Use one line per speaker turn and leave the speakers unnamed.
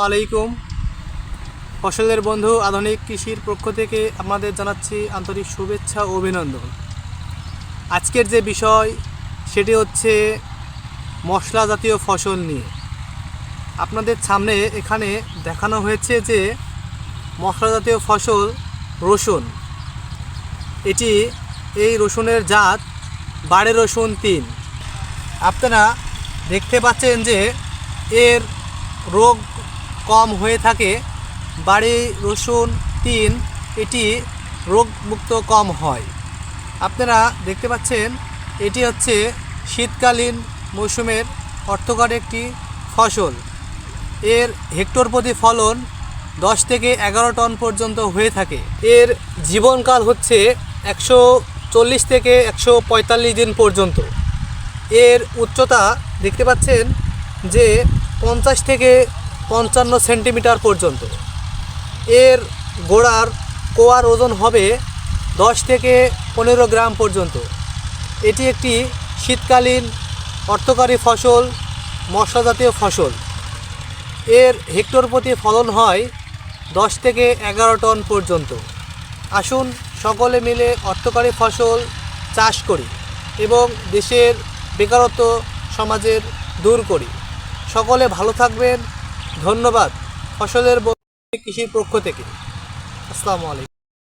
আলাইকুম ফসলের বন্ধু আধুনিক কৃষির পক্ষ থেকে আমাদের জানাচ্ছি আন্তরিক শুভেচ্ছা ও অভিনন্দন। আজকের যে বিষয়, সেটি হচ্ছে মশলা জাতীয় ফসল নিয়ে। আপনাদের সামনে এখানে দেখানো হয়েছে যে মশলা জাতীয় ফসল রসুন। এটি এই রসুনের জাত বাড়ে রসুন তিন। আপনারা দেখতে পাচ্ছেন যে এর রোগ কম হয়ে থাকে। বাড়ি রসুন, তিন, এটি রোগমুক্ত কম হয়। আপনারা দেখতে পাচ্ছেন, এটি হচ্ছে শীতকালীন মৌসুমের অর্থকর একটি ফসল। এর হেক্টর প্রতি ফলন দশ থেকে এগারো টন পর্যন্ত হয়ে থাকে। এর জীবনকাল হচ্ছে একশো চল্লিশ থেকে একশো পঁয়তাল্লিশ দিন পর্যন্ত। এর উচ্চতা দেখতে পাচ্ছেন যে পঞ্চাশ থেকে পঞ্চান্ন সেন্টিমিটার পর্যন্ত। এর গোড়ার কোয়ার ওজন হবে দশ থেকে পনেরো গ্রাম পর্যন্ত। এটি একটি শীতকালীন অর্থকারী ফসল মশলা জাতীয় ফসল। এর হেক্টর প্রতি ফলন হয় দশ থেকে এগারো টন পর্যন্ত। আসুন সকলে মিলে অর্থকারী ফসল চাষ করি এবং দেশের বেকারত্ব সমাজের দূর করি। সকলে ভালো থাকবেন ধন্যবাদ। ফসলের কৃষির পক্ষ থেকে। আসসালামু আলাইকুম।